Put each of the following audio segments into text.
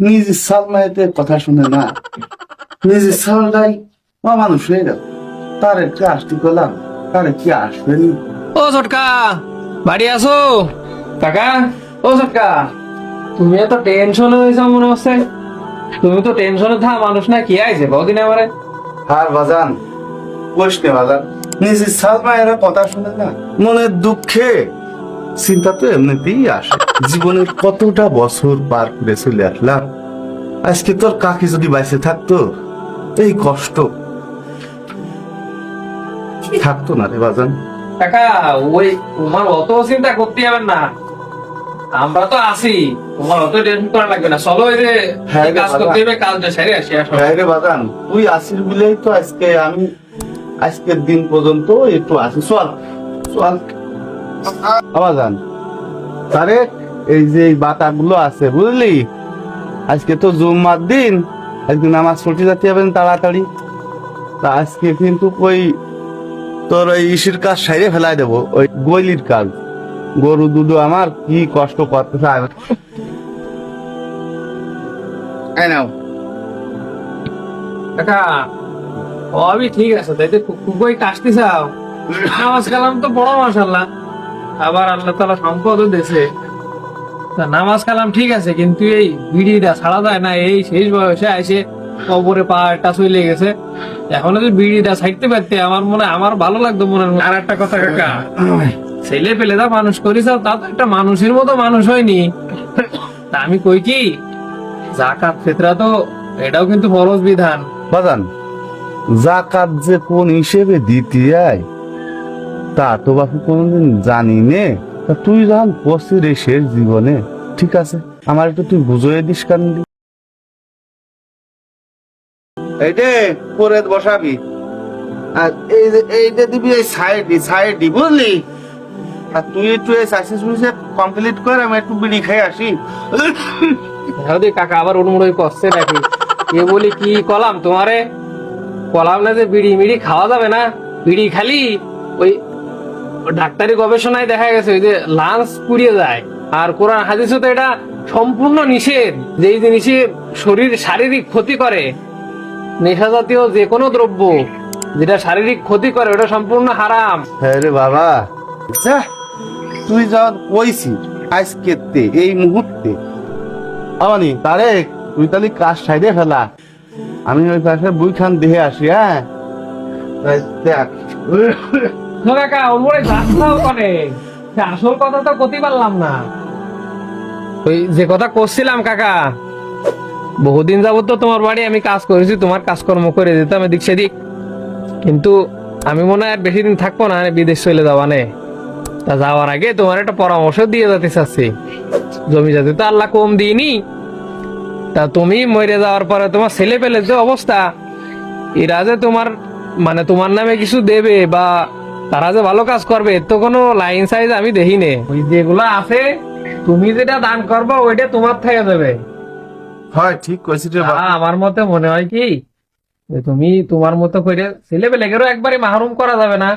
নিজের সালমাইতে কথা শুনে না। নিজের সালটাই মানুষ হয়ে গেল। তার একটু আসতে করলাম তার কি আসবেনি ও ছটকা বাড়ি আসো কাকা ও ছটকা তুমি এত টেনশন হয়েছ মনে হচ্ছে তুমি তো টেনশনে থা মানুষ না কি আইছে বহুদিন আমারে। আর বাজান বসনে বাজান। নিজের সালমায়েরা কথা শুনে না মনের দুঃখে চিন্তা তো এমনিতেই আসে। জীবনের কতটা বছর পার করে চলে আসলাম আজকে তোর কাকি যদি বাইসে থাকতো এই কষ্ট থাকতো না রে বাজান। কাকা ওই তোমার অত চিন্তা করতে হবে না। আমরা তো আছি তোমার অত টেনশন করা লাগবে না। চলো যে হ্যাঁ কাজ করতে হবে কাজটা সেরে আসো হ্যাঁ রে বাজান তুই আসিস বলেই তো আজকে আমি আজকের দিন পর্যন্ত একটু আসি চল চল। তারে এই যে বাতাগুলো আছে, বুঝলি? আজকে তো জুম্মার দিন, আজকে নামাজ পড়তে যেতে তাড়াতাড়ি। তা আজকে কিন্তু ওই তোর ওই ইসির কাজ সাইরে ফেলাই দেবো, ওই গলির কাজ। গরু দুধু আমার কি কষ্ট আর- এই নাও। কাকা, সবই ঠিক আছে তাই তো খুবই কাশতে চাও। নামাজ কালাম তো বড় মাসাল্লাহ আবার আল্লাহ তালা সম্পদও দেশে তা নামাজ কালাম ঠিক আছে, কিন্তু এই বিড়িটা ছাড়া যায় না। এই শেষ বয়সে এসে কবরে পাটা চলে গেছে। এখন যদি বিড়িটা ছাড়তে পারতে, আমার মনে, আমার ভালো লাগতো মনে। আর একটা কথা কাকা, ছেলে পেলে দা মানুষ করিস তা তো একটা মানুষের মতো মানুষ হয়নি। তা আমি কই কি জাকাত ফেতরা তো, এটাও কিন্তু ফরজ বিধান। বাজান জাকাত যে কোন হিসেবে দিতে আয় তা তো বাপু কোনদিন জানি নে তা তুই যখন করছিস রে শেষ জীবনে ঠিক আছে? আমার একটু তুই বুঝিয়ে দিস কান? এই যে পরে বসাবি। আর এই যে এইটা দিবি এই সাইডি সাইডি বুঝলি? আর তুই একটু এই সাকসেস কমপ্লিট কর আমি একটু বিড়ি খাই আসি। হ্যাঁ কাকা আবার উড়মুড়ি করছে নাকি? এ বলি কি কলাম তোমারে? কলাম না যে বিড়ি মিড়ি খাওয়া যাবে না? বিড়ি খালি? ওই ডাক্তারি গবেষণায় দেখা গেছে ওই যে লাঞ্চ পুড়িয়ে যায়। আর কোরআন হাদিসে তো এটা সম্পূর্ণ নিষেধ যে এই জিনিসে শরীর শারীরিক ক্ষতি করে। নেশা জাতীয় যে কোনো দ্রব্য যেটা শারীরিক ক্ষতি করে ওটা সম্পূর্ণ হারাম। হ্যাঁ বাবা। যা তুই যখন কইছি আজকে এই মুহূর্তে। আমানি তারে তুই তাহলে কাজ সাইডে ফেলা। আমি ওই পাশে বই খান দেখে আসি হ্যাঁ? তাই দেখ। যে কথা করছিলাম, কাকা, বহুদিন যাবত তো তোমার বাড়ি আমি কাজ করেছি, তোমার কাজকর্ম করে কিন্তু আমি মনে হয় বেশি দিন থাকব না বিদেশ চলে যাওয়া নে। তা যাওয়ার আগে তোমার একটা পরামর্শ দিয়ে যেতে চাচ্ছি। জমি যাতে তো আল্লাহ কম দিইনি। তা তুমি মরে যাওয়ার পরে তোমার ছেলে পেলে যে অবস্থা, এরা যে তোমার মানে তোমার নামে কিছু দেবে বা তারা যে ভালো কাজ করবে এর তো কোনো লাইন সাইজ আমি দেখি নে ওই যেগুলো আছে তুমি যেটা দান করবে ওইটা তোমার থেকে দেবে। হয় ঠিক কইছিস রে বাবা আমার মতে মনে হয় কি যে তুমি তোমার মতো করে ছেলে পেলেকেরও একবারে মাহরুম করা যাবে না।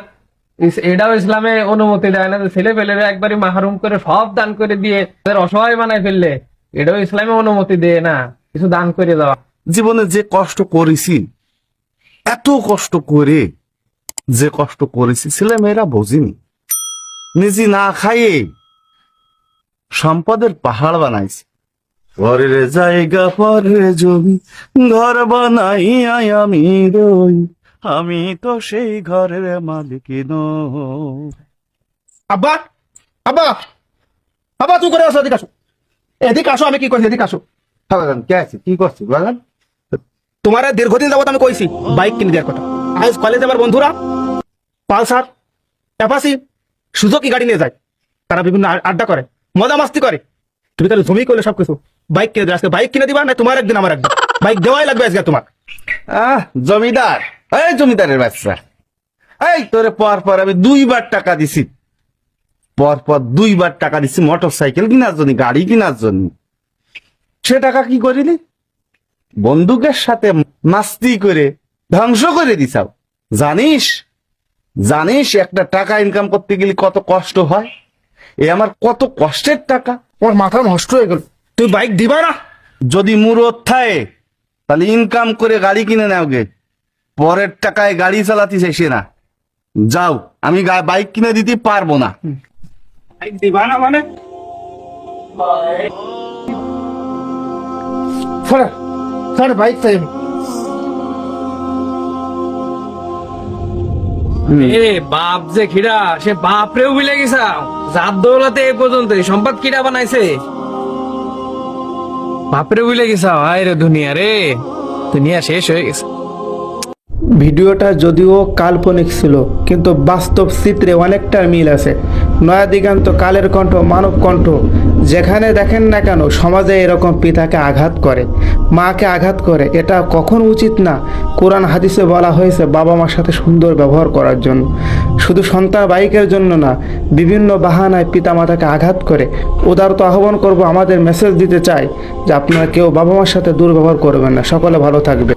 এটাও ইসলামে অনুমতি দেয় না যে ছেলে পেলেরা একবারে মাহরুম করে সব দান করে দিয়ে তাদের অসহায় বানায় ফেললে এটাও ইসলামে অনুমতি দেয় না কিছু দান করে দেওয়া। জীবনে যে কষ্ট করেছি এত কষ্ট করে যে কষ্ট করেছি ছেলে মেয়েরা বোঝেনি। নিজে না খাইয়ে সম্পদের পাহাড় বানাইছে। ঘরের জায়গা পরের জমি ঘর বানাই আমি রই। আমি তো সেই ঘরের মালিক আব্বা আব্বা আব্বা তুই করে আসো এদিকে আসো। এদিকে আসো আমি কি কইছি এদিকে আসো। বাগান কে আছে? কি করছিস বাগান? তোমার দীর্ঘদিন যাবত আমি কইছি বাইক কিনে দেওয়ার কথা। আজ কলেজে আমার বন্ধুরা পালসার অ্যাপাসি সুজুকি গাড়ি নিয়ে যায়। তারা বিভিন্ন আড্ডা করে, মজা মাস্তি করে। তুমি তাহলে জমি করলে সবকিছু। বাইক কিনে দেবে আজকে বাইক কিনে দিবা না তোমার একদিন, আমার একদিন? বাইক দেওয়াই লাগবে আজকে তোমার। আহ, জমিদার, এই জমিদারের বাচ্চা। এই তোরে পর পর আমি দুইবার টাকা দিছি। পর পর দুইবার টাকা দিছি মোটর সাইকেল কেনার জন্য, গাড়ি কেনার জন্য। সে টাকা কি করিলি? বন্দুকের সাথে মাস্তি করে ধ্বংস করে দিছাও। জানিস জানিস একটা টাকা ইনকাম করতে গেলে কত কষ্ট হয়? এ আমার কত কষ্টের টাকা। তোমার মাথা নষ্ট হয়ে গেল। তুই বাইক দিবা না? যদি মুরত থাকে তাহলে ইনকাম করে গাড়ি কিনে নাও গে। পরের টাকায় গাড়ি চালাতে চাইছে না। যাও আমি গা- বাইক কিনে দিতে পারব না। বাইক দিবা না মানে? বাইক চাই এ বাপ যে খিড়া সে বাপ রেও ভুলে গেছা। জাত দৌলাতে এই পর্যন্ত সম্পদ কিরা বানাইছে। বাপরে ভুলে গেছা আয় রে দুনিয়া রে। দুনিয়া শেষ হয়ে গেছে। ভিডিওটা যদিও কাল্পনিক ছিল কিন্তু বাস্তব চিত্রে অনেকটা মিল আছে। নয়া দিগান্ত কালের কণ্ঠ, মানব কণ্ঠ, যেখানে দেখেন না কেন সমাজে এরকম পিতাকে আঘাত করে, মাকে আঘাত করে, এটা কখন উচিত না? কোরআন হাদিসে বলা হয়েছে, বাবা মার সাথে সুন্দর ব্যবহার করার জন্য। শুধু সন্তান বাইকের জন্য না, বিভিন্ন বাহানায় পিতা মাতাকে আঘাত করে। উদারত আহ্বান করব, আমাদের মেসেজ দিতে চাই যে আপনারা কেউ বাবা মার সাথে দুর্ব্যবহার করবেন না। সকলে ভালো থাকবে